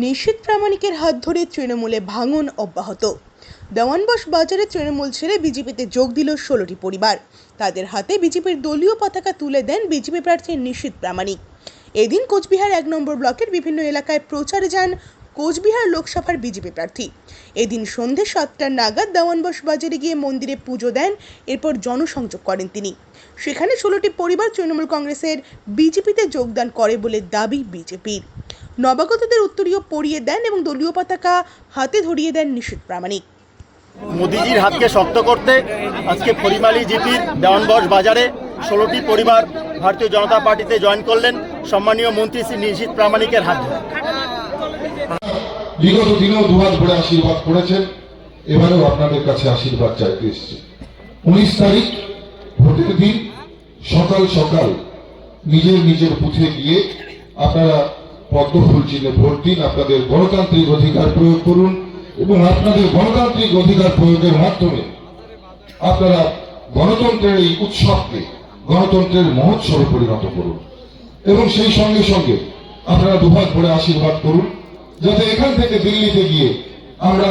নিশীত প্রামাণিকের হাত ধরে তৃণমূলে ভাঙন অব্যাহত। দেওয়ানবাস বাজারে তৃণমূল ছেড়ে বিজেপিতে যোগ দিল ষোলোটি পরিবার। তাদের হাতে বিজেপির দলীয় পতাকা তুলে দেন বিজেপি প্রার্থী নিশীত প্রামাণিক। এদিন কোচবিহার এক নম্বর ব্লকের বিভিন্ন এলাকায় প্রচারে যান কোচবিহার লোকসভার বিজেপি প্রার্থী। এদিন সন্ধে সাতটা নাগাদ দেওয়ানবশ বাজারে গিয়ে মন্দিরে পুজো দেন, এরপর জনসংযোগ করেন তিনি। সেখানে ষোলোটি পরিবার তৃণমূল কংগ্রেসের বিজেপিতে যোগদান করে বলে দাবি বিজেপির। নবাগতদের উত্তরীয় পরিয়ে দেন এবং দলীয় পতাকা হাতে ধরিয়ে দেন নিশীত প্রামাণিক। মোদিজির হাতকে শক্ত করতে আজকে ফরিমালি জিপির দেওয়ানবশ বাজারে ষোলোটি পরিবার ভারতীয় জনতা পার্টিতে জয়েন করলেন। সম্মানীয় মন্ত্রী শ্রী নিশীত প্রামাণিকের হাত বিগত দিনেও দুহাত ভরে আশীর্বাদ করেছেন, এবারেও আপনাদের কাছে আশীর্বাদ চাইতে এসেছি। উনিশ তারিখ, ভোটের দিন, সকাল সকাল নিজের নিজের বুথে গিয়ে আপনারা পদ্ম ফুল চিহ্নে ভোট দিন, আপনাদের গণতান্ত্রিক অধিকার প্রয়োগ করুন এবং আপনাদের গণতান্ত্রিক অধিকার প্রয়োগের মাধ্যমে আপনারা গণতন্ত্রের এই উৎসবকে, গণতন্ত্রের মহোৎসবে পরিণত করুন। এবং সেই সঙ্গে সঙ্গে আপনারা দুভাগ ভরে আশীর্বাদ করুন। যাতে এখান থেকে দিল্লিতে গিয়ে আমরা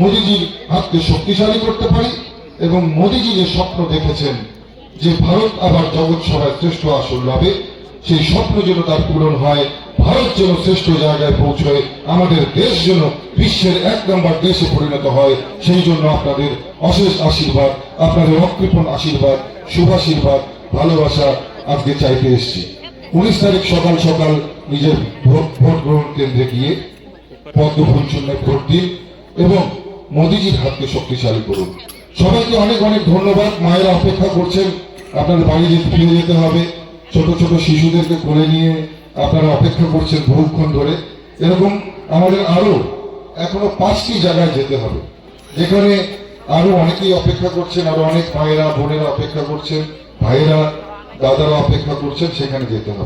মোদিজির হাতকে শক্তিশালী করতে পারি এবং মোদিজি যে স্বপ্ন দেখেছেন যে ভারত আবার জগৎ সভায় শ্রেষ্ঠ আসন লাভে, সেই স্বপ্ন যেন তার পূরণ হয়, ভারত যেন শ্রেষ্ঠ জায়গায় পৌঁছয়, আমাদের দেশ যেন বিশ্বের এক নম্বর দেশে পরিণত হয়, সেই জন্য আপনাদের অশেষ আশীর্বাদ, আপনাদের অকৃপণ আশীর্বাদ শুভাশীর্বাদ ভালোবাসা আজকে চাইতে এসেছি। উনিশ তারিখ সকাল সকাল নিজের ভোট ভোট গ্রহণ কেন্দ্রে গিয়ে পদ্ম ফুল ভোট দিন এবং মোদিজির হাতকে শক্তিশালী করুন। সবাইকে অনেক অনেক ধন্যবাদ। মায়েরা অপেক্ষা করছেন। আপনাদের বাড়ি ফিরে যেতে হবে। ছোট ছোট শিশুদেরকে কোলে নিয়ে আপনারা অপেক্ষা করছেন বহুক্ষণ ধরে। এরকম আমাদের আরও এখনও পাঁচটি জায়গায় যেতে হবে। যেখানে আরও অনেকেই অপেক্ষা করছেন, আরও অনেক মায়েরা, বোনেরা অপেক্ষা করছেন, ভাইয়েরা, দাদারা অপেক্ষা করছেন, সেখানে যেতে হবে।